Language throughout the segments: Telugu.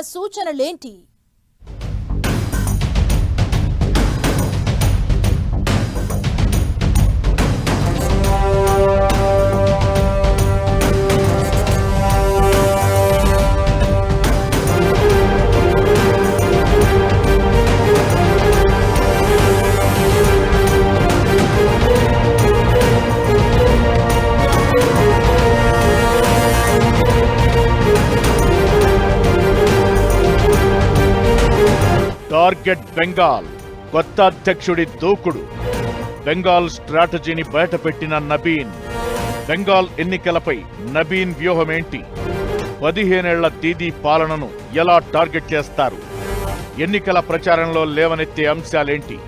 సూచనలేంటి? టార్గెట్ బెంగాల్ కొత్త అధ్యక్షుడి దూకుడు. బెంగాల్ స్ట్రాటజీని బయటపెట్టిన నబీన్. బెంగాల్ ఎన్నికలపై నబీన్ వ్యూహమేంటి? పదిహేనేళ్ళ దీదీ పాలనను ఎలా టార్గెట్ చేస్తారు? ఎన్నికల ప్రచారంలో లేవనెత్తే అంశాలేంటి?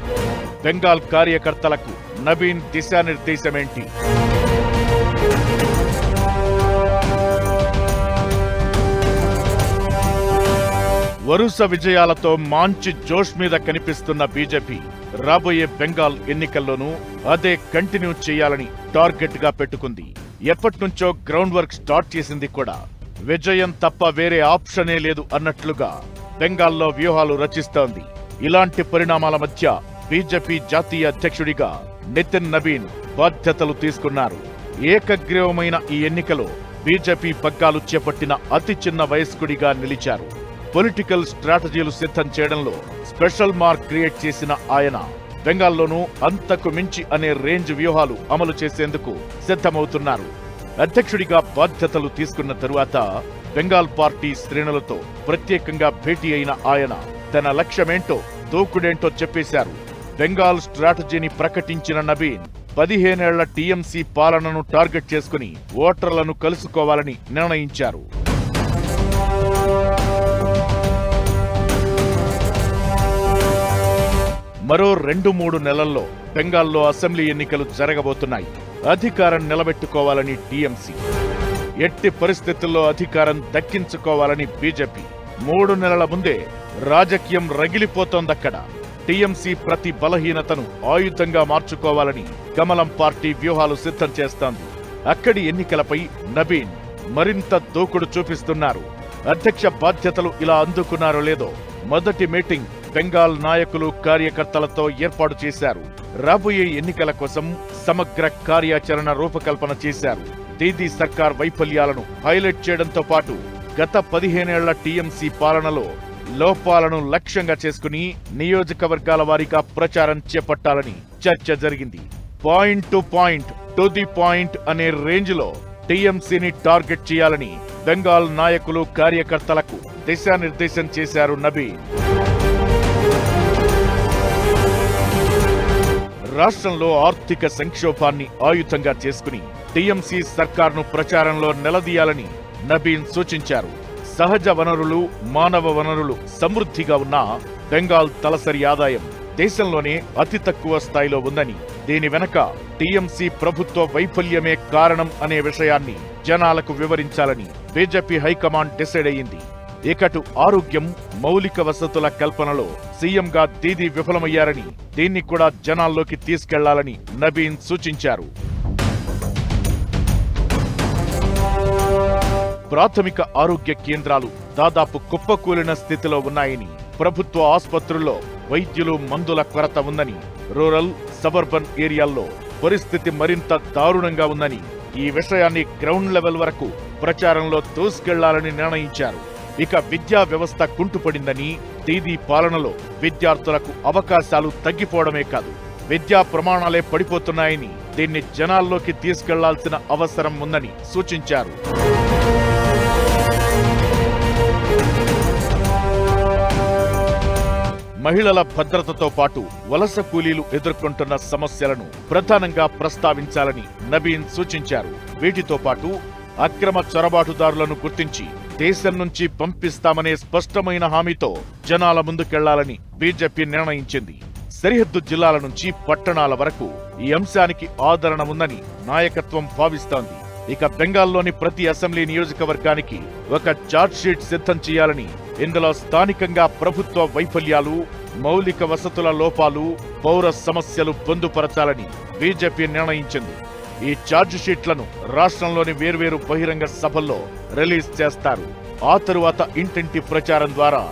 బెంగాల్ కార్యకర్తలకు నబీన్ దిశానిర్దేశమేంటి? వరుస విజయాలతో మాంచి జోష్ మీద కనిపిస్తున్న బీజేపీ రాబోయే బెంగాల్ ఎన్నికల్లోనూ అదే కంటిన్యూ చేయాలని టార్గెట్గా పెట్టుకుంది. ఎప్పటినుంచో గ్రౌండ్ వర్క్ స్టార్ట్ చేసింది కూడా. విజయం తప్ప వేరే ఆప్షనే లేదు అన్నట్లుగా బెంగాల్లో వ్యూహాలు రచిస్తోంది. ఇలాంటి పరిణామాల మధ్య బీజేపీ జాతీయ అధ్యక్షుడిగా నితిన్ నబీన్ బాధ్యతలు తీసుకున్నారు. ఏకగ్రీవమైన ఈ ఎన్నికలో బీజేపీ పగ్గాలు చేపట్టిన అతి చిన్న వయస్కుడిగా నిలిచారు. పొలిటికల్ స్ట్రాటజీలు సిద్ధం చేయడంలో స్పెషల్ మార్క్ క్రియేట్ చేసిన ఆయన బెంగాల్లోనూ అంతకు మించి అనే రేంజ్ వ్యూహాలు అమలు చేసేందుకు సిద్ధమవుతున్నారు. అధ్యక్షుడిగా బాధ్యతలు తీసుకున్న తరువాత బెంగాల్ పార్టీ శ్రేణులతో ప్రత్యేకంగా భేటీ అయిన ఆయన తన లక్ష్యమేంటో దూకుడేంటో చెప్పేశారు. బెంగాల్ స్ట్రాటజీని ప్రకటించిన నబీన్ పదిహేనేళ్ళ టీఎంసీ పాలనను టార్గెట్ చేసుకుని ఓటర్లను కలుసుకోవాలని నిర్ణయించారు. మరో రెండు మూడు నెలల్లో బెంగాల్లో అసెంబ్లీ ఎన్నికలు జరగబోతున్నాయి. అధికారం నిలబెట్టుకోవాలని టీఎంసీ. ఎట్టి పరిస్థితుల్లో అధికారం దక్కించుకోవాలని బీజేపీ. మూడు నెలల ముందే రాజకీయం రగిలిపోతోందక్కడ. టీఎంసీ ప్రతి బలహీనతను ఆయుధంగా మార్చుకోవాలని కమలం పార్టీ వ్యూహాలు సిద్ధం చేస్తోంది. అక్కడి ఎన్నికలపై నబీన్ మరింత దూకుడు చూపిస్తున్నారు. అధ్యక్ష బాధ్యతలు ఇలా అందుకున్నారో లేదో మొదటి మీటింగ్ బెంగాల్ నాయకులు కార్యకర్తలతో ఏర్పాటు చేశారు. రాబోయే ఎన్నికల కోసం సమగ్ర కార్యాచరణ రూపకల్పన చేశారు. దీదీ సర్కార్ వైఫల్యాలను హైలైట్ చేయడంతో పాటు గత పదిహేనేళ్ళ టీఎంసీ పాలనలో లోపాలను లక్ష్యంగా చేసుకుని నియోజకవర్గాల వారీగా ప్రచారం చేపట్టాలని చర్చ జరిగింది. Point to point to the point అనే రేంజ్లో టీఎంసీని టార్గెట్ చేయాలని బెంగాల్ నాయకులు కార్యకర్తలకు దిశానిర్దేశం చేశారు నబీ రాష్ట్రంలో ఆర్థిక సంక్షోభాన్ని ఆయుధంగా చేసుకుని టీఎంసీ సర్కార్ను ప్రచారంలో నిలదీయాలని నబీన్ సూచించారు. సహజ వనరులు మానవ వనరులు సమృద్ధిగా ఉన్న బెంగాల్ తలసరి ఆదాయం దేశంలోనే అతి తక్కువ స్థాయిలో ఉందని దీని వెనక టీఎంసీ ప్రభుత్వ వైఫల్యమే కారణం అనే విషయాన్ని జనాలకు వివరించాలని బీజేపీ హైకమాండ్ డిసైడ్ అయ్యింది. ఇకటు ఆరోగ్యం మౌలిక వసతుల కల్పనలో సీఎంగా దీదీ విఫలమయ్యారని దీన్ని కూడా జనాల్లోకి తీసుకెళ్ళాలని నబీన్ సూచించారు. ప్రాథమిక ఆరోగ్య కేంద్రాలు దాదాపు కుప్పకూలిన స్థితిలో ఉన్నాయని ప్రభుత్వ ఆసుపత్రుల్లో వైద్యులు మందుల కొరత ఉందని రూరల్ సబర్బన్ ఏరియాల్లో పరిస్థితి మరింత దారుణంగా ఉందని ఈ విషయాన్ని గ్రౌండ్ లెవెల్ వరకు ప్రచారంలో దూసుకెళ్ళాలని నిర్ణయించారు. ఇక విద్యా వ్యవస్థ కుంటుపడిందని దీదీ పాలనలో విద్యార్థులకు అవకాశాలు తగ్గిపోవడమే కాదు విద్యా ప్రమాణాలే పడిపోతున్నాయని దీన్ని జనాల్లోకి తీసుకెళ్ళాల్సిన అవసరం ఉందని సూచించారు. మహిళల భద్రతతో పాటు వలస కూలీలు ఎదుర్కొంటున్న సమస్యలను ప్రధానంగా ప్రస్తావించాలని నబీన్ సూచించారు. వీటితో పాటు అక్రమ చొరబాటుదారులను గుర్తించి దేశం నుంచి పంపిస్తామనే స్పష్టమైన హామీతో జనాల ముందుకెళ్ళాలని బీజేపీ నిర్ణయించింది. సరిహద్దు జిల్లాల నుంచి పట్టణాల వరకు ఈ అంశానికి ఆదరణ ఉందని నాయకత్వం భావిస్తోంది. ఇక బెంగాల్లోని ప్రతి అసెంబ్లీ నియోజకవర్గానికి ఒక చార్ట్ షీట్ సిద్ధం చేయాలని ఇందులో స్థానికంగా ప్రభుత్వ వైఫల్యాలు మౌలిక వసతుల లోపాలు పౌర సమస్యలు పొందుపరచాలని బీజేపీ నిర్ణయించింది. ఈ ఛార్జ్ షీట్లను రాష్ట్రంలోని వేర్వేరు బహిరంగ సభల్లో రిలీజ్ చేస్తారు. ఆ తరువాత ఇంటింటి ప్రచారం ద్వారా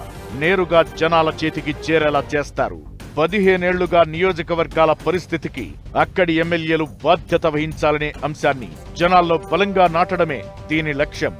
నేరుగా జనాల చేతికి చేరేలా చేస్తారు. పదిహేనేళ్ళుగా నియోజకవర్గాల పరిస్థితికి అక్కడి ఎమ్మెల్యేలు బాధ్యత వహించాలనే అంశాన్ని జనాల్లో బలంగా నాటడమే దీని లక్ష్యం.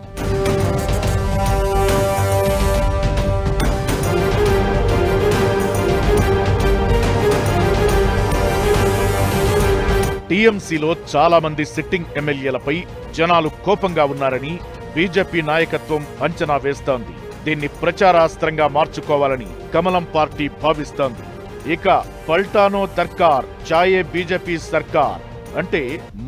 టీఎంసీలో చాలా మంది సిట్టింగ్ ఎమ్మెల్యేలపై జనాలు కోపంగా ఉన్నారని బీజేపీ నాయకత్వం అంచనా వేస్తోంది. దీన్ని ప్రచారాస్త్రంగా మార్చుకోవాలని కమలం పార్టీ భావిస్తోంది. ఇక పల్టానో దర్కార్ చాయే బీజేపీ సర్కార్ అంటే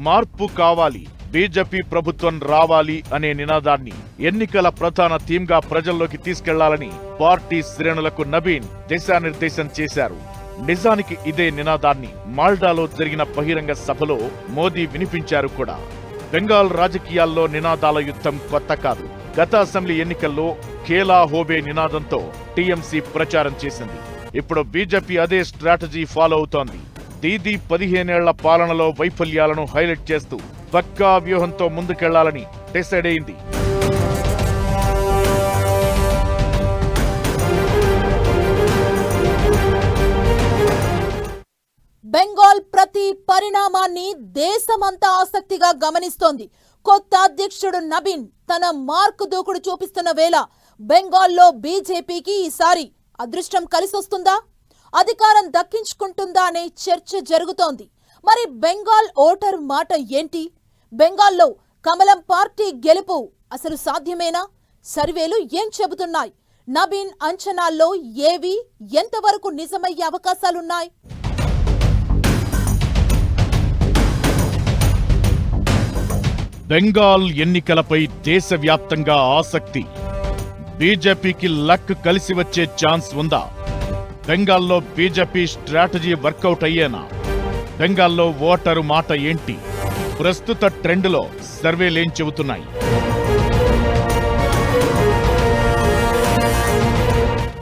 మార్పు కావాలి బీజేపీ ప్రభుత్వం రావాలి అనే నినాదాన్ని ఎన్నికల ప్రధాన థీమ్గా ప్రజల్లోకి తీసుకెళ్ళాలని పార్టీ శ్రేణులకు నబీన్ దిశానిర్దేశం చేశారు. నిజానికి ఇదే నినాదాన్ని మాల్డాలో జరిగిన బహిరంగ సభలో మోదీ వినిపించారు కూడా. బెంగాల్ రాజకీయాల్లో నినాదాల యుద్ధం కొత్త కాదు. గత అసెంబ్లీ ఎన్నికల్లో ఖేలా హోబే నినాదంతో టీఎంసీ ప్రచారం చేసింది. ఇప్పుడు బీజేపీ అదే స్ట్రాటజీ ఫాలో అవుతోంది. దీదీ పదిహేనేళ్ళ పాలనలో వైఫల్యాలను హైలైట్ చేస్తూ పక్కా వ్యూహంతో ముందుకెళ్ళాలని డిసైడ్ అయింది. ప్రతి పరిణామాన్ని దేశమంతా ఆసక్తిగా గమనిస్తోంది. కొత్త అధ్యక్షుడు నబీన్ తన మార్కు దూకుడు చూపిస్తున్న వేళ బెంగాల్లో బీజేపీకి ఈసారి అదృష్టం కలిసొస్తుందా? అధికారం దక్కించుకుంటుందా అనే చర్చ జరుగుతోంది. మరి బెంగాల్ ఓటర్ మాట ఏంటి? బెంగాల్లో కమలం పార్టీ గెలుపు అసలు సాధ్యమేనా? సర్వేలు ఏం చెబుతున్నాయి? నబీన్ అంచనాల్లో ఏవి? ఎంతవరకు నిజమయ్యే అవకాశాలున్నాయి? బెంగాల్ ఎన్నికలపై దేశవ్యాప్తంగా ఆసక్తి. బీజేపీకి లక్ కలిసి వచ్చే ఛాన్స్ ఉందా? బెంగాల్లో బీజేపీ స్ట్రాటజీ వర్కౌట్ అయ్యేనా? బెంగాల్లో ఓటరు మాట ఏంటి? ప్రస్తుత ట్రెండ్లో సర్వేలేం చెబుతున్నాయి?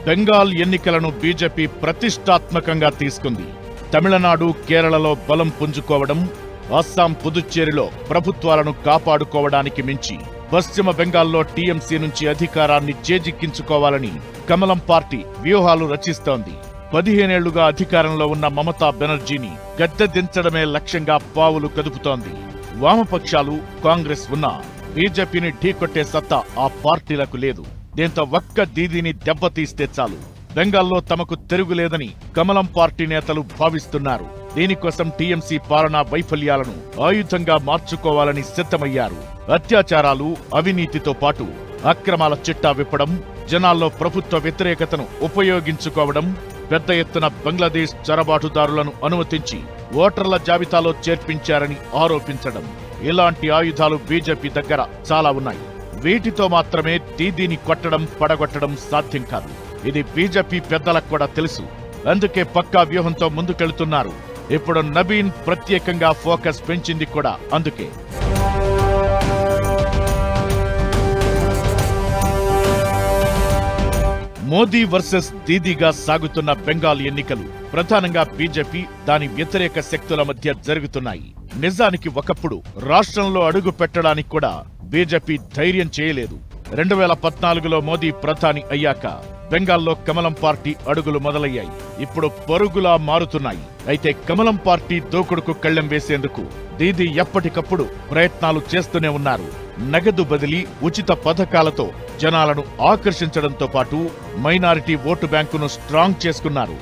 బెంగాల్ ఎన్నికలను బీజేపీ ప్రతిష్టాత్మకంగా తీసుకుంది. తమిళనాడు కేరళలో బలం పుంజుకోవడం అస్సాం పుదుచ్చేరిలో ప్రభుత్వాలను కాపాడుకోవడానికి మించి పశ్చిమ బెంగాల్లో టీఎంసీ నుంచి అధికారాన్ని చేజిక్కించుకోవాలని కమలం పార్టీ వ్యూహాలు రచిస్తోంది. పదిహేనేళ్ళుగా అధికారంలో ఉన్న మమతా బెనర్జీని గద్దె దించడమే లక్ష్యంగా పావులు కదుపుతోంది. వామపక్షాలు కాంగ్రెస్ ఉన్నా బీజేపీని ఢీకొట్టే సత్తా ఆ పార్టీలకు లేదు. దీంతో ఒక్క దీదీని దెబ్బతీస్తే చాలు. బెంగాల్లో తమకు తిరుగులేదని కమలం పార్టీ నేతలు భావిస్తున్నారు. దీనికోసం టీఎంసీ పాలనా వైఫల్యాలను ఆయుధంగా మార్చుకోవాలని సిద్ధమయ్యారు. అత్యాచారాలు అవినీతితో పాటు అక్రమాల చిట్టా విప్పడం జనాల్లో ప్రభుత్వ వ్యతిరేకతను ఉపయోగించుకోవడం పెద్ద ఎత్తున బంగ్లాదేశ్ చొరబాటుదారులను అనుమతించి ఓటర్ల జాబితాలో చేర్పించారని ఆరోపించడం. ఇలాంటి ఆయుధాలు బీజేపీ దగ్గర చాలా ఉన్నాయి. వీటితో మాత్రమే తీదీని కొట్టడం పడగొట్టడం సాధ్యం కాదు. ఇది బీజేపీ పెద్దలకు కూడా తెలుసు. అందుకే పక్కా వ్యూహంతో ముందుకెళ్తున్నారు. ఇప్పుడు నబీన్ ప్రత్యేకంగా ఫోకస్ పెంచింది కూడా అందుకే. మోదీ వర్సెస్ దీదీగా సాగుతున్న బెంగాల్ ఎన్నికలు ప్రధానంగా బీజేపీ దాని వ్యతిరేక శక్తుల మధ్య జరుగుతున్నాయి. నిజానికి ఒకప్పుడు రాష్ట్రంలో అడుగు పెట్టడానికి కూడా బీజేపీ ధైర్యం చేయలేదు. రెండు వేల పద్నాలుగులో మోదీ ప్రధాని అయ్యాక బెంగాల్లో కమలం పార్టీ అడుగులు మొదలయ్యాయి. ఇప్పుడు పరుగులా మారుతున్నాయి. అయితే కమలం పార్టీ దూకుడుకు కళ్ళెం వేసేందుకు దీదీ ఎప్పటికప్పుడు ప్రయత్నాలు చేస్తూనే ఉన్నారు. నగదు బదిలీ ఉచిత పథకాలతో జనాలను ఆకర్షించడంతో పాటు మైనారిటీ ఓటు బ్యాంకును స్ట్రాంగ్ చేసుకున్నారు.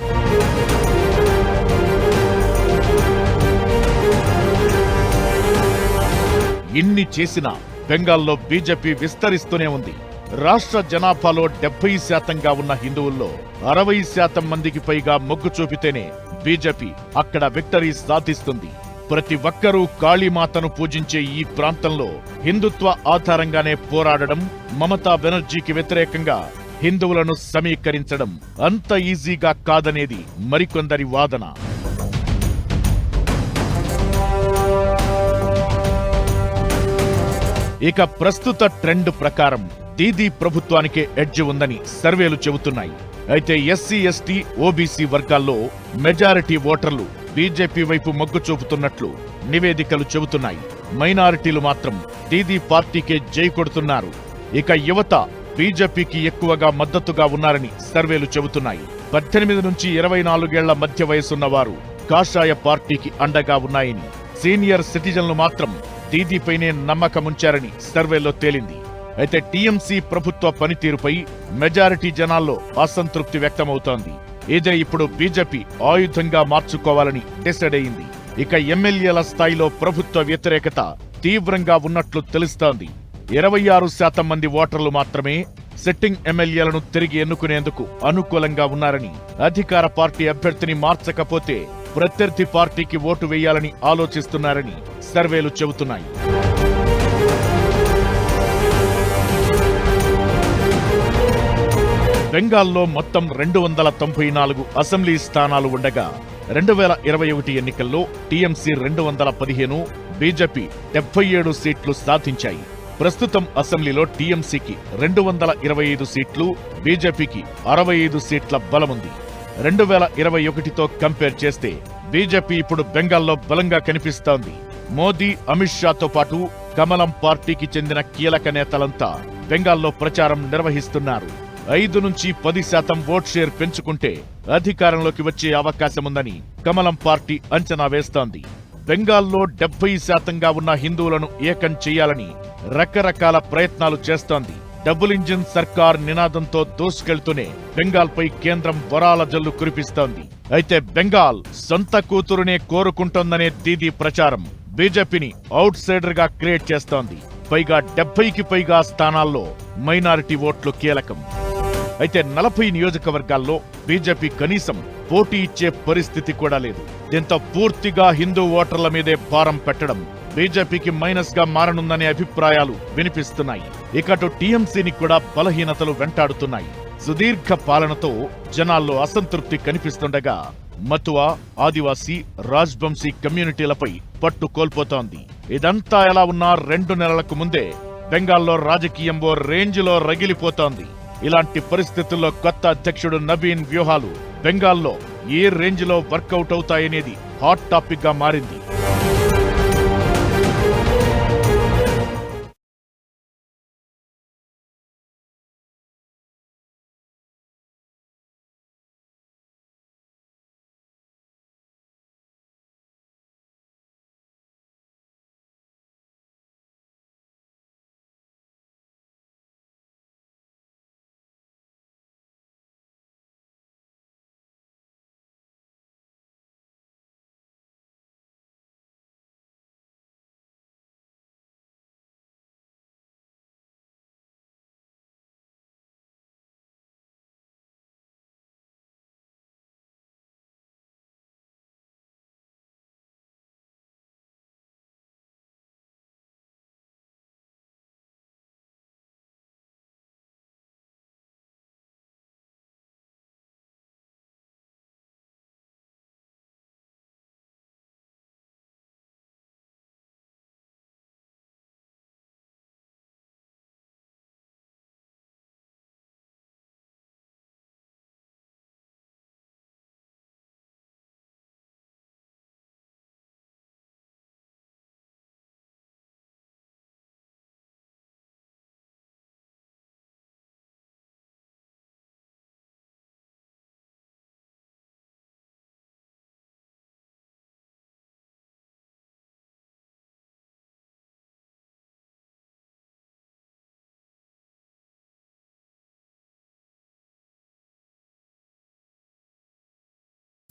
ఇన్ని చేసినా బెంగాల్లో బీజేపీ విస్తరిస్తూనే ఉంది. రాష్ట్ర జనాభాలో డెబ్బై శాతంగా ఉన్న హిందువుల్లో అరవై శాతం మందికి పైగా మొగ్గు చూపితేనే బీజేపీ అక్కడ విక్టరీ సాధిస్తుంది. ప్రతి ఒక్కరూ కాళీమాతను పూజించే ఈ ప్రాంతంలో హిందుత్వ ఆధారంగానే పోరాడడం మమతా బెనర్జీకి వ్యతిరేకంగా హిందువులను సమీకరించడం అంత ఈజీగా కాదనేది మరికొందరి వాదన. ఇక ప్రస్తుత ట్రెండ్ ప్రకారం దీదీ ప్రభుత్వానికే ఎడ్జ్ ఉందని సర్వేలు చెబుతున్నాయి. అయితే ఎస్సీ ఎస్టీ ఓబీసీ వర్గాల్లో మెజారిటీ ఓటర్లు బీజేపీ వైపు మొగ్గు చూపుతున్నట్లు నివేదికలు చెబుతున్నాయి. మైనారిటీలు మాత్రం దీదీ పార్టీకే జై కొడుతున్నారు. ఇక యువత బీజేపీకి ఎక్కువగా మద్దతుగా ఉన్నారని సర్వేలు చెబుతున్నాయి. పద్దెనిమిది నుంచి ఇరవై నాలుగేళ్ళ మధ్య వయసున్న వారు కాషాయ పార్టీకి అండగా ఉన్నాయని సీనియర్ సిటిజన్లు మాత్రం దీదీపైనే నమ్మకముంచారని సర్వేలో తేలింది. అయితే టీఎంసీ ప్రభుత్వ పనితీరుపై మెజారిటీ జనాల్లో అసంతృప్తి వ్యక్తమవుతోంది. ఇదే ఇప్పుడు బీజేపీ ఆయుధంగా మార్చుకోవాలని డిసైడ్ అయింది. ఇక ఎమ్మెల్యేల స్థాయిలో ప్రభుత్వ వ్యతిరేకత తీవ్రంగా ఉన్నట్లు తెలుస్తోంది. ఇరవై ఆరు శాతం మంది ఓటర్లు మాత్రమే సిట్టింగ్ ఎమ్మెల్యేలను తిరిగి ఎన్నుకునేందుకు అనుకూలంగా ఉన్నారని అధికార పార్టీ అభ్యర్థిని మార్చకపోతే ప్రత్యర్థి పార్టీకి ఓటు వేయాలని ఆలోచిస్తున్నారని సర్వేలు చెబుతున్నాయి. బెంగాల్లో మొత్తం రెండు వందల తొంభై నాలుగు అసెంబ్లీ స్థానాలు ఉండగా రెండు వేల ఇరవై ఒకటి ఎన్నికల్లో టీఎంసీ రెండు వందల పదిహేను బీజేపీ డెబ్బై ఏడు సీట్లు సాధించాయి. ప్రస్తుతం అసెంబ్లీలో టీఎంసీకి రెండు వందల ఇరవై ఐదు సీట్లు బీజేపీకి అరవై ఐదు సీట్ల బలముంది. రెండు వేల ఇరవై ఒకటితో కంపేర్ చేస్తే బీజేపీ ఇప్పుడు బెంగాల్లో బలంగా కనిపిస్తోంది. మోదీ అమిత్ షాతో పాటు కమలం పార్టీకి చెందిన కీలక నేతలంతా బెంగాల్లో ప్రచారం నిర్వహిస్తున్నారు. ఐదు నుంచి పది శాతం ఓట్ షేర్ పెంచుకుంటే అధికారంలోకి వచ్చే అవకాశముందని కమలం పార్టీ అంచనా వేస్తోంది. బెంగాల్లో డెబ్బై శాతంగా ఉన్న హిందువులను ఏకం చేయాలని రకరకాల ప్రయత్నాలు చేస్తోంది. డబుల్ ఇంజిన్ సర్కార్ నినాదంతో దూసుకెళ్తూనే బెంగాల్పై కేంద్రం వరాల జల్లు కురిపిస్తోంది. అయితే బెంగాల్ సొంత కూతురునే కోరుకుంటోందనే దీదీ ప్రచారం బీజేపీని అవుట్ సైడర్గా క్రియేట్ చేస్తోంది. పైగా డెబ్బైకి పైగా స్థానాల్లో మైనారిటీ ఓట్లు కీలకం. అయితే నలభై నియోజకవర్గాల్లో బీజేపీ కనీసం పోటీ ఇచ్చే పరిస్థితి కూడా లేదు. దీంతో పూర్తిగా హిందూ ఓటర్ల మీదే భారం పెట్టడం బీజేపీకి మైనస్గా మారనుందనే అభిప్రాయాలు వినిపిస్తున్నాయి. ఇకటు టీఎంసీని కూడా బలహీనతలు వెంటాడుతున్నాయి. సుదీర్ఘ పాలనతో జనాల్లో అసంతృప్తి కనిపిస్తుండగా మతువా ఆదివాసీ రాజ్వంశీ కమ్యూనిటీలపై పట్టు కోల్పోతోంది. ఇదంతా ఎలా ఉన్నా రెండు నెలలకు ముందే బెంగాల్లో రాజకీయం ఓ రేంజ్లో రగిలిపోతోంది. ఇలాంటి పరిస్థితుల్లో కొత్త అధ్యక్షుడు నవీన్ వ్యూహాలు బెంగాల్లో ఏ రేంజ్లో వర్కౌట్ అవుతాయనేది హాట్ టాపిక్గా మారింది.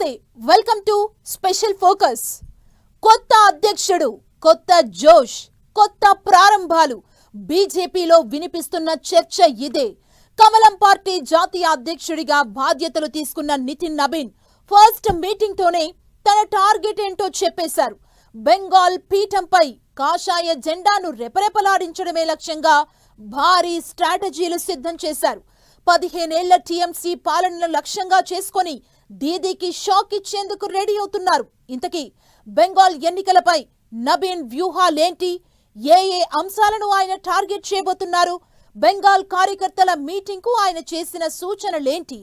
Namaste. Welcome to special focus. కొత్త అధ్యక్షుడు కొత్త జోష్ కొత్త ప్రారంభాలు బీజేపీలో వినిపిస్తున్న చర్చ ఇదే. కమలం పార్టీ జాతీయ అధ్యక్షుడిగా బాధ్యతలు తీసుకున్న నితిన్ నబీన్ ఫస్ట్ మీటింగ్ తోనే తన టార్గెట్ ఏంటో చెప్పేశారు. బెంగాల్ పీఠంపై కాషాయ జెండాను రెపరెపలాడించడమే లక్ష్యంగా భారీ స్ట్రాటజీలు సిద్ధం చేశారు. పదిహేనేళ్ళ టీఎంసీ పాలనను లక్ష్యంగా చేసుకొని దీదీకి షాక్ ఇచ్చేందుకు రెడీ అవుతున్నారు. ఇంతకీ బెంగాల్ ఎన్నికలపై నబీన్ వ్యూహాలేంటి? ఏ ఏ అంశాలను ఆయన టార్గెట్ చేయబోతున్నారు? బెంగాల్ కార్యకర్తల మీటింగ్కు ఆయన చేసిన సూచనలేంటి?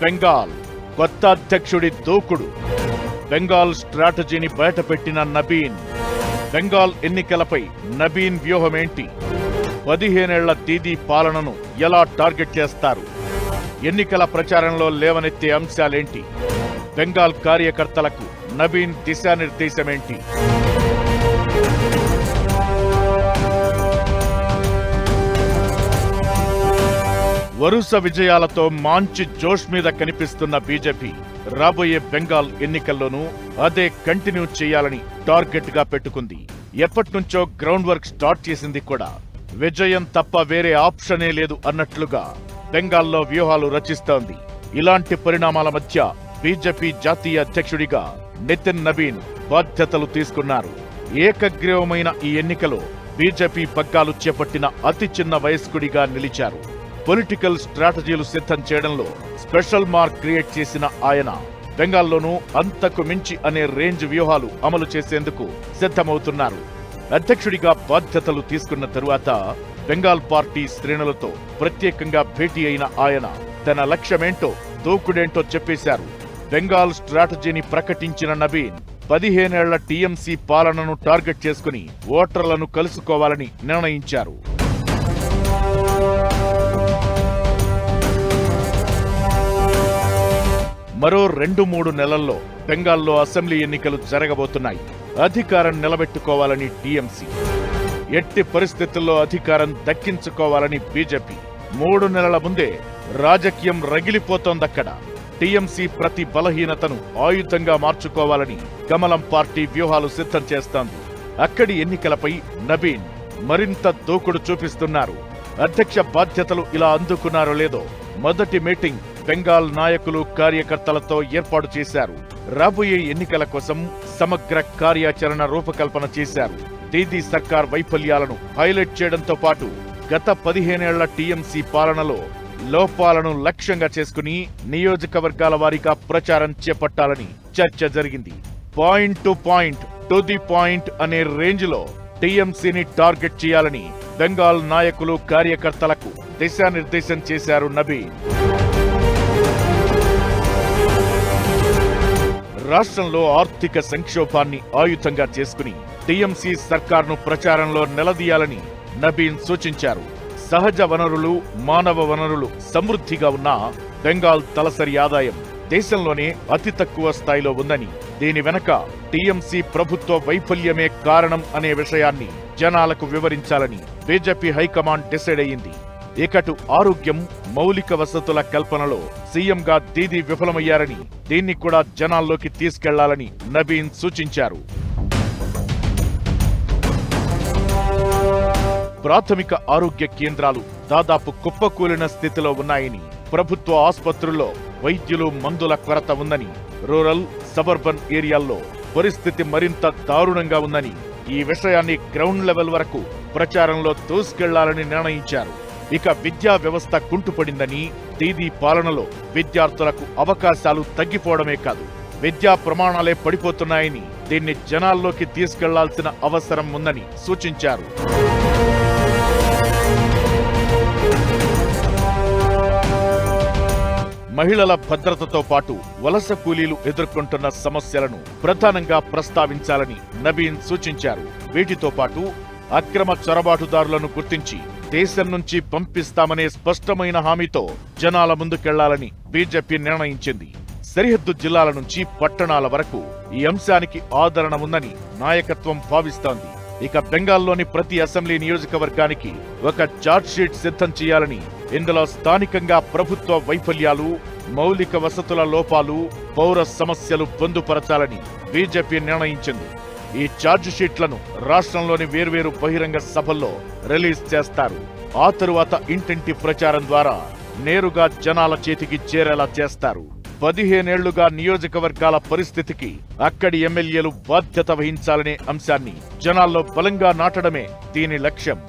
బెంగాల్ కొత్త అధ్యక్షుడి దూకుడు. బెంగాల్ స్ట్రాటజీని బయటపెట్టిన నబీన్. బెంగాల్ ఎన్నికలపై నబీన్ వ్యూహమేంటి? పదిహేనేళ్ళ దీదీ పాలనను ఎలా టార్గెట్ చేస్తారు? ఎన్నికల ప్రచారంలో లేవనెత్తే అంశాలేంటి? బెంగాల్ కార్యకర్తలకు నబీన్ దిశానిర్దేశమేంటి? వరుస విజయాలతో మాంచి జోష్ మీద కనిపిస్తున్న బీజేపీ రాబోయే బెంగాల్ ఎన్నికల్లోనూ అదే కంటిన్యూ చేయాలని టార్గెట్గా పెట్టుకుంది. ఎప్పటినుంచో గ్రౌండ్ వర్క్ స్టార్ట్ చేసింది కూడా. విజయం తప్ప వేరే ఆప్షనే లేదు అన్నట్లుగా బెంగాల్లో వ్యూహాలు రచిస్తోంది. ఇలాంటి పరిణామాల మధ్య బీజేపీ జాతీయ అధ్యక్షుడిగా నితిన్ నవీన్ బాధ్యతలు తీసుకున్నారు. ఏకగ్రీవమైన ఈ ఎన్నికలో బీజేపీ పగ్గాలు చేపట్టిన అతి చిన్న వయస్కుడిగా నిలిచారు. పొలిటికల్ స్ట్రాటజీలు సిద్ధం చేయడంలో స్పెషల్ మార్క్ క్రియేట్ చేసిన ఆయన బెంగాల్లోనూ అంతకు మించి అనే రేంజ్ వ్యూహాలు అమలు చేసేందుకు సిద్ధమవుతున్నారు. అధ్యక్షుడిగా బాధ్యతలు తీసుకున్న తరువాత బెంగాల్ పార్టీ శ్రేణులతో ప్రత్యేకంగా భేటీ అయిన ఆయన తన లక్ష్యమేంటో దూకుడేంటో చెప్పేశారు. బెంగాల్ స్ట్రాటజీని ప్రకటించిన నబీన్ పదిహేనేళ్ళ టీఎంసీ పాలనను టార్గెట్ చేసుకుని ఓటర్లను కలుసుకోవాలని నిర్ణయించారు. మరో రెండు మూడు నెలల్లో బెంగాల్లో అసెంబ్లీ ఎన్నికలు జరగబోతున్నాయి. అధికారం నిలబెట్టుకోవాలని టీఎంసీ. ఎట్టి పరిస్థితుల్లో అధికారం దక్కించుకోవాలని బీజేపీ. మూడు నెలల ముందే రాజకీయం రగిలిపోతోందక్కడ టీఎంసీ ప్రతి బలహీనతను ఆయుధంగా మార్చుకోవాలని కమలం పార్టీ వ్యూహాలు సిద్ధం చేస్తోంది. అక్కడి ఎన్నికలపై నబీన్ మరింత దూకుడు చూపిస్తున్నారు. అధ్యక్ష బాధ్యతలు ఇలా అందుకున్నారో లేదో మొదటి మీటింగ్ బెంగాల్ నాయకులు కార్యకర్తలతో ఏర్పాటు చేశారు. రాబోయే ఎన్నికల కోసం సమగ్ర కార్యాచరణ రూపకల్పన చేశారు. దీదీ సర్కార్ వైఫల్యాలను హైలైట్ చేయడంతో పాటు గత పదిహేనేళ్ళ టీఎంసీ పాలనలో లోపాలను లక్ష్యంగా చేసుకుని నియోజకవర్గాల వారీగా ప్రచారం చేపట్టాలని చర్చ జరిగింది. Point to point to the point అనే రేంజ్లో టీఎంసీని టార్గెట్ చేయాలని బెంగాల్ నాయకులు కార్యకర్తలకు దిశానిర్దేశం చేశారు నబీ రాష్ట్రంలో ఆర్థిక సంక్షోభాన్ని ఆయుధంగా చేసుకుని టీఎంసీ సర్కార్ను ప్రచారంలో నిలదీయాలని నబీన్ సూచించారు. సహజ వనరులు మానవ వనరులు సమృద్ధిగా ఉన్న బెంగాల్ తలసరి ఆదాయం దేశంలోనే అతి తక్కువ స్థాయిలో ఉందని దీని వెనక టీఎంసీ ప్రభుత్వ వైఫల్యమే కారణం అనే విషయాన్ని జనాలకు వివరించాలని బీజేపీ హైకమాండ్ డిసైడ్ అయ్యింది. ఇకటు ఆరోగ్యం మౌలిక వసతుల కల్పనలో సీఎంగా దీదీ విఫలమయ్యారని దీన్ని కూడా జనాల్లోకి తీసుకెళ్ళాలని నవీన్ సూచించారు. ప్రాథమిక ఆరోగ్య కేంద్రాలు దాదాపు కుప్పకూలిన స్థితిలో ఉన్నాయని ప్రభుత్వ ఆసుపత్రుల్లో వైద్యులు మందుల కొరత ఉందని రూరల్ సబర్బన్ ఏరియాల్లో పరిస్థితి మరింత దారుణంగా ఉందని ఈ విషయాన్ని గ్రౌండ్ లెవెల్ వరకు ప్రచారంలో దూసుకెళ్ళాలని నిర్ణయించారు. ఇక విద్యా వ్యవస్థ కుంటుపడిందని దీదీ పాలనలో విద్యార్థులకు అవకాశాలు తగ్గిపోవడమే కాదు విద్యా ప్రమాణాలే పడిపోతున్నాయని దీన్ని జనాల్లోకి తీసుకెళ్ళాల్సిన అవసరం ఉందని సూచించారు. మహిళల భద్రతతో పాటు వలస కూలీలు ఎదుర్కొంటున్న సమస్యలను ప్రధానంగా ప్రస్తావించాలని నవీన్ సూచించారు. వీటితో పాటు అక్రమ చొరబాటుదారులను గుర్తించి దేశం నుంచి పంపిస్తామనే స్పష్టమైన హామీతో జనాల ముందుకెళ్ళాలని బీజేపీ నిర్ణయించింది. సరిహద్దు జిల్లాల నుంచి పట్టణాల వరకు ఈ అంశానికి ఆదరణ ఉందని నాయకత్వం భావిస్తోంది. ఇక బెంగాల్లోని ప్రతి అసెంబ్లీ నియోజకవర్గానికి ఒక చార్జ్షీట్ సిద్ధం చేయాలని ఇందులో స్థానికంగా ప్రభుత్వ వైఫల్యాలు మౌలిక వసతుల లోపాలు పౌర సమస్యలు పొందుపరచాలని బీజేపీ నిర్ణయించింది. ఈ ఛార్జ్ షీట్లను రాష్ట్రంలోని వేర్వేరు బహిరంగ సభల్లో రిలీజ్ చేస్తారు. ఆ తరువాత ఇంటింటి ప్రచారం ద్వారా నేరుగా జనాల చేతికి చేరేలా చేస్తారు. పదిహేనేళ్ళుగా నియోజకవర్గాల పరిస్థితికి అక్కడి ఎమ్మెల్యేలు బాధ్యత వహించాలనే అంశాన్ని జనాల్లో బలంగా నాటడమే దీని లక్ష్యం.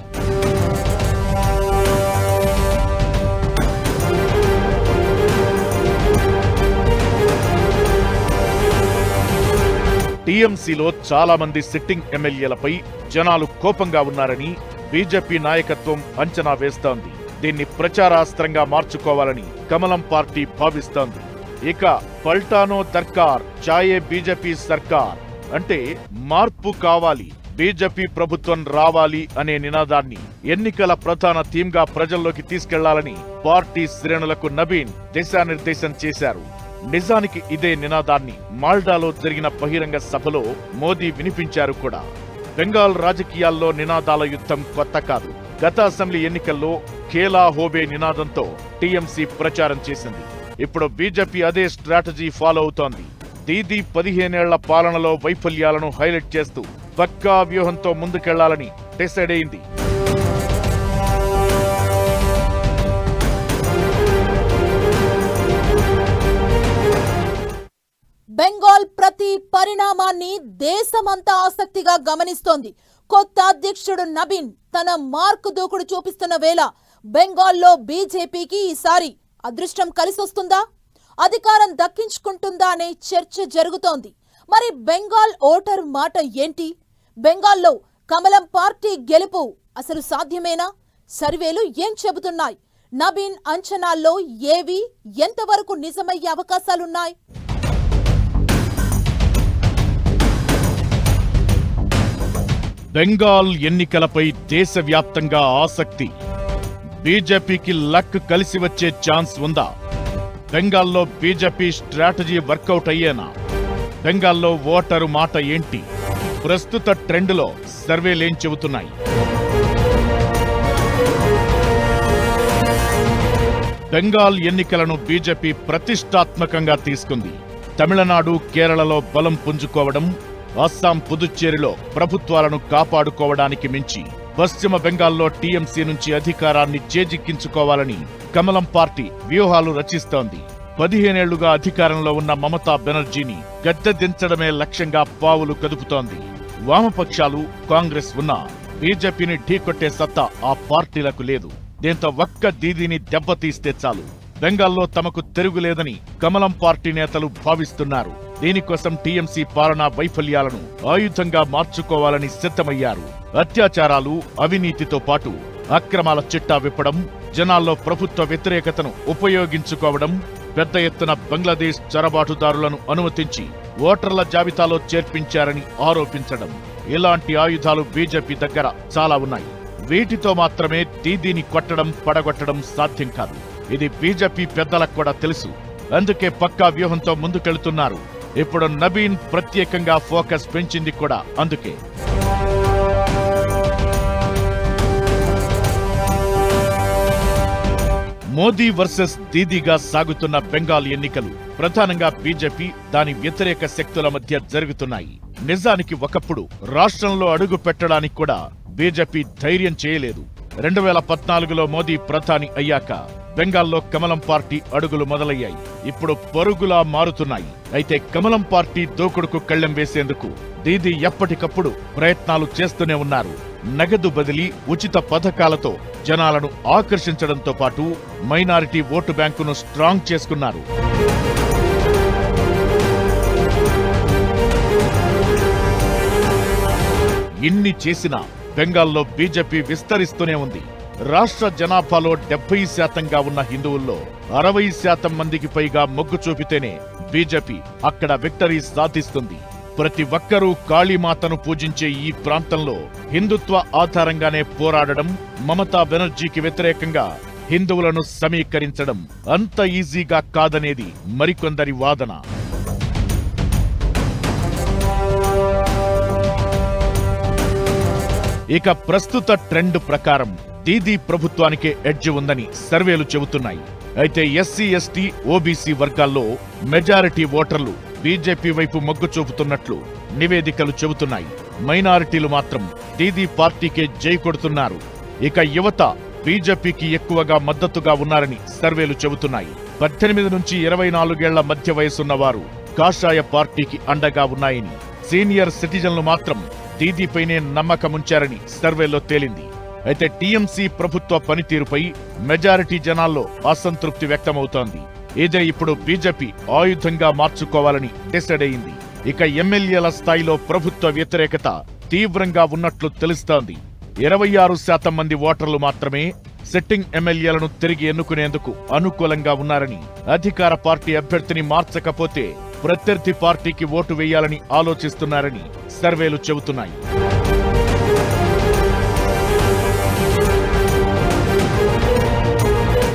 టీఎంసీలో చాలా మంది సిట్టింగ్ ఎమ్మెల్యేలపై జనాలు కోపంగా ఉన్నారని బీజేపీ నాయకత్వం అంచనా వేస్తోంది. దీన్ని ప్రచారాస్త్రంగా మార్చుకోవాలని కమలం పార్టీ భావిస్తోంది. ఇక పల్టానో దర్కార్ చాయే బీజేపీ సర్కార్ అంటే మార్పు కావాలి బీజేపీ ప్రభుత్వం రావాలి అనే నినాదాన్ని ఎన్నికల ప్రధాన థీమ్గా ప్రజల్లోకి తీసుకెళ్ళాలని పార్టీ శ్రేణులకు నబీన్ దిశానిర్దేశం చేశారు. నిజానికి ఇదే నినాదాన్ని మాల్డాలో జరిగిన బహిరంగ సభలో మోదీ వినిపించారు కూడా. బెంగాల్ రాజకీయాల్లో నినాదాల యుద్ధం కొత్త కాదు. గత అసెంబ్లీ ఎన్నికల్లో కేలా హోబే నినాదంతో టీఎంసీ ప్రచారం చేసింది. ఇప్పుడు బీజేపీ అదే స్ట్రాటజీ ఫాలో అవుతోంది. దీదీ పదిహేనేళ్ళ పాలనలో వైఫల్యాలను హైలైట్ చేస్తూ పక్కా వ్యూహంతో ముందుకెళ్ళాలని డిసైడ్ అయింది. ప్రతి పరిణామాన్ని దేశమంతా ఆసక్తిగా గమనిస్తోంది. కొత్త అధ్యక్షుడు నబీన్ తన మార్కు దూకుడు చూపిస్తున్న వేళ బెంగాల్లో బీజేపీకి ఈసారి అదృష్టం కలిసొస్తుందా? అధికారం దక్కించుకుంటుందా అనే చర్చ జరుగుతోంది. మరి బెంగాల్ ఓటర్ మాట ఏంటి? బెంగాల్లో కమలం పార్టీ గెలుపు అసలు సాధ్యమేనా? సర్వేలు ఏం చెబుతున్నాయి? నబీన్ అంచనాల్లో ఏవి? ఎంతవరకు నిజమయ్యే అవకాశాలున్నాయి? బెంగాల్ ఎన్నికలపై దేశవ్యాప్తంగా ఆసక్తి. బీజేపీకి లక్ కలిసి వచ్చే ఛాన్స్ ఉందా? బెంగాల్లో బీజేపీ స్ట్రాటజీ వర్కౌట్ అయ్యేనా? బెంగాల్లో ఓటరు మాట ఏంటి? ప్రస్తుత ట్రెండ్లో సర్వేలేం చెబుతున్నాయి? బెంగాల్ ఎన్నికలను బీజేపీ ప్రతిష్టాత్మకంగా తీసుకుంది. తమిళనాడు కేరళలో బలం పుంజుకోవడం అస్సాం పుదుచ్చేరిలో ప్రభుత్వాలను కాపాడుకోవడానికి మించి పశ్చిమ బెంగాల్లో టీఎంసీ నుంచి అధికారాన్ని చేజిక్కించుకోవాలని కమలం పార్టీ వ్యూహాలు రచిస్తోంది. పదిహేనేళ్ళుగా అధికారంలో ఉన్న మమతా బెనర్జీని గద్దె దించడమే లక్ష్యంగా పావులు కదుపుతోంది. వామపక్షాలు కాంగ్రెస్ ఉన్నా బీజేపీని ఢీకొట్టే సత్తా ఆ పార్టీలకు లేదు. దీంతో ఒక్క దీదీని దెబ్బతీస్తే చాలు. బెంగాల్లో తమకు తిరుగులేదని కమలం పార్టీ నేతలు భావిస్తున్నారు. దీనికోసం టీఎంసీ పాలనా వైఫల్యాలను ఆయుధంగా మార్చుకోవాలని సిద్ధమయ్యారు. అత్యాచారాలు అవినీతితో పాటు అక్రమాల చిట్టా విప్పడం జనాల్లో ప్రభుత్వ వ్యతిరేకతను ఉపయోగించుకోవడం పెద్ద ఎత్తున బంగ్లాదేశ్ చొరబాటుదారులను అనుమతించి ఓటర్ల జాబితాలో చేర్పించారని ఆరోపించడం. ఇలాంటి ఆయుధాలు బీజేపీ దగ్గర చాలా ఉన్నాయి. వీటితో మాత్రమే దీదీని కొట్టడం పడగొట్టడం సాధ్యం కాదు. ఇది బీజేపీ పెద్దలకు కూడా తెలుసు. అందుకే పక్కా వ్యూహంతో ముందుకెళ్తున్నారు. ఇప్పుడు నబీన్ ప్రత్యేకంగా ఫోకస్ పెంచింది కూడా అందుకే. మోదీ వర్సెస్ దీదీగా సాగుతున్న బెంగాల్ ఎన్నికలు ప్రధానంగా బీజేపీ దాని వ్యతిరేక శక్తుల మధ్య జరుగుతున్నాయి. నిజానికి ఒకప్పుడు రాష్ట్రంలో అడుగు పెట్టడానికి కూడా బీజేపీ ధైర్యం చేయలేదు. రెండు వేల పద్నాలుగులో మోదీ ప్రధాని అయ్యాక బెంగాల్లో కమలం పార్టీ అడుగులు మొదలయ్యాయి. ఇప్పుడు పరుగులా మారుతున్నాయి. అయితే కమలం పార్టీ దూకుడుకు కళ్ళెం వేసేందుకు దీదీ ఎప్పటికప్పుడు ప్రయత్నాలు చేస్తూనే ఉన్నారు. నగదు బదిలీ ఉచిత పథకాలతో జనాలను ఆకర్షించడంతో పాటు మైనారిటీ ఓటు బ్యాంకును స్ట్రాంగ్ చేసుకున్నారు. ఇన్ని చేసినా బెంగాల్లో బీజేపీ విస్తరిస్తూనే ఉంది. రాష్ట్ర జనాభాలో డెబ్బై శాతంగా ఉన్న హిందువుల్లో అరవై శాతం మందికి పైగా మొగ్గు చూపితేనే బీజేపీ అక్కడ విక్టరీ సాధిస్తుంది. ప్రతి ఒక్కరూ కాళీమాతను పూజించే ఈ ప్రాంతంలో హిందుత్వ ఆధారంగానే పోరాడడం మమతా బెనర్జీకి వ్యతిరేకంగా హిందువులను సమీకరించడం అంత ఈజీగా కాదనేది మరికొందరి వాదన. ఇక ప్రస్తుత ట్రెండ్ ప్రకారం దీదీ ప్రభుత్వానికే ఎడ్జ్ ఉందని సర్వేలు చెబుతున్నాయి. అయితే ఎస్సీ ఎస్టీ ఓబీసీ వర్గాల్లో మెజారిటీ ఓటర్లు బీజేపీ వైపు మొగ్గు చూపుతున్నట్లు నివేదికలు చెబుతున్నాయి. మైనారిటీలు మాత్రం దీదీ పార్టీకే జై కొడుతున్నారు. ఇక యువత బీజేపీకి ఎక్కువగా మద్దతుగా ఉన్నారని సర్వేలు చెబుతున్నాయి. పద్దెనిమిది నుంచి ఇరవై నాలుగేళ్ళ మధ్య వయసున్న వారు కాషాయ పార్టీకి అండగా ఉన్నాయని సీనియర్ సిటిజన్లు మాత్రం దీదీపైనే నమ్మకముంచారని సర్వేలో తేలింది. అయితే టీఎంసీ ప్రభుత్వ పనితీరుపై మెజారిటీ జనాల్లో అసంతృప్తి వ్యక్తమవుతోంది. ఇదే ఇప్పుడు బీజేపీ ఆయుధంగా మార్చుకోవాలని డిసైడ్ అయింది. ఇక ఎమ్మెల్యేల స్థాయిలో ప్రభుత్వ వ్యతిరేకత తీవ్రంగా ఉన్నట్లు తెలుస్తోంది. ఇరవై ఆరు శాతం మంది ఓటర్లు మాత్రమే సిట్టింగ్ ఎమ్మెల్యేలను తిరిగి ఎన్నుకునేందుకు అనుకూలంగా ఉన్నారని అధికార పార్టీ అభ్యర్థిని మార్చకపోతే ప్రత్యర్థి పార్టీకి ఓటు వేయాలని ఆలోచిస్తున్నారని సర్వేలు చెబుతున్నాయి.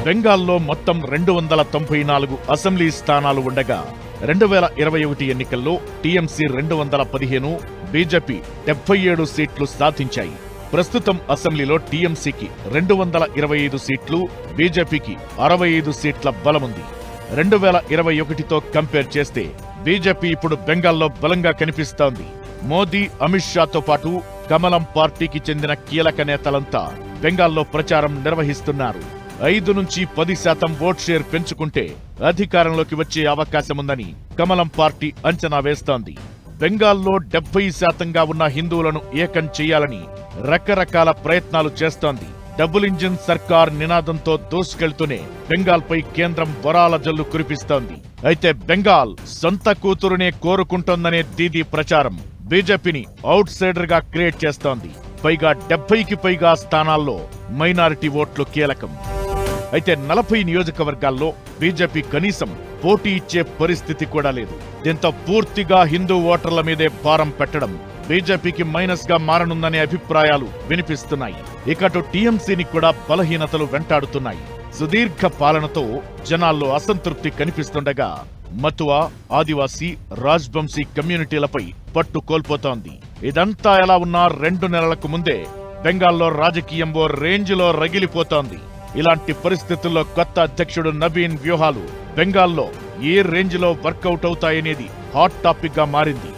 బెంగాల్లో మొత్తం రెండు వందల తొంభై నాలుగు అసెంబ్లీ స్థానాలు ఉండగా రెండు వేల ఇరవై ఒకటి ఎన్నికల్లో టీఎంసీ రెండు వందల పదిహేను బీజేపీ డెబ్బై ఏడు సీట్లు సాధించాయి. ప్రస్తుతం అసెంబ్లీలో టీఎంసీకి రెండు వందల ఇరవై ఐదు సీట్లు బీజేపీకి అరవై ఐదు సీట్ల బలముంది. రెండు వేల ఇరవై ఒకటితో కంపేర్ చేస్తే బీజేపీ ఇప్పుడు బెంగాల్లో బలంగా కనిపిస్తోంది. మోదీ అమిత్ షాతో పాటు కమలం పార్టీకి చెందిన కీలక నేతలంతా బెంగాల్లో ప్రచారం నిర్వహిస్తున్నారు. ఐదు నుంచి పది శాతం ఓట్ షేర్ పెంచుకుంటే అధికారంలోకి వచ్చే అవకాశముందని కమలం పార్టీ అంచనా వేస్తోంది. బెంగాల్లో డెబ్బై శాతంగా ఉన్న హిందువులను ఏకం చేయాలని రకరకాల ప్రయత్నాలు చేస్తోంది. డబుల్ ఇంజిన్ సర్కార్ నినాదంతో దూసుకెళ్తూనే బెంగాల్పై కేంద్రం వరాల జల్లు కురిపిస్తోంది. అయితే బెంగాల్ సొంత కూతురునే కోరుకుంటోందనే దీదీ ప్రచారం బీజేపీని అవుట్ సైడర్గా క్రియేట్ చేస్తోంది. పైగా డెబ్బైకి పైగా స్థానాల్లో మైనారిటీ ఓట్లు కీలకం. అయితే నలభై నియోజకవర్గాల్లో బీజేపీ కనీసం పోటీ ఇచ్చే పరిస్థితి కూడా లేదు. దీంతో పూర్తిగా హిందూ ఓటర్ల మీదే భారం పెట్టడం బీజేపీకి మైనస్గా మారనుందనే అభిప్రాయాలు వినిపిస్తున్నాయి. ఇకటు టీఎంసీని కూడా బలహీనతలు వెంటాడుతున్నాయి. సుదీర్ఘ పాలనతో జనాల్లో అసంతృప్తి కనిపిస్తుండగా మతువా ఆదివాసీ రాజ్వంశీ కమ్యూనిటీలపై పట్టు కోల్పోతోంది. ఇదంతా ఎలా ఉన్నా రెండు నెలలకు ముందే బెంగాల్లో రాజకీయం ఓ రేంజ్లో రగిలిపోతోంది. ఇలాంటి పరిస్థితుల్లో కొత్త అధ్యక్షుడు నవీన్ వ్యూహాలు బెంగాల్లో ఏ రేంజ్లో వర్కౌట్ అవుతాయనేది హాట్ టాపిక్గా మారింది.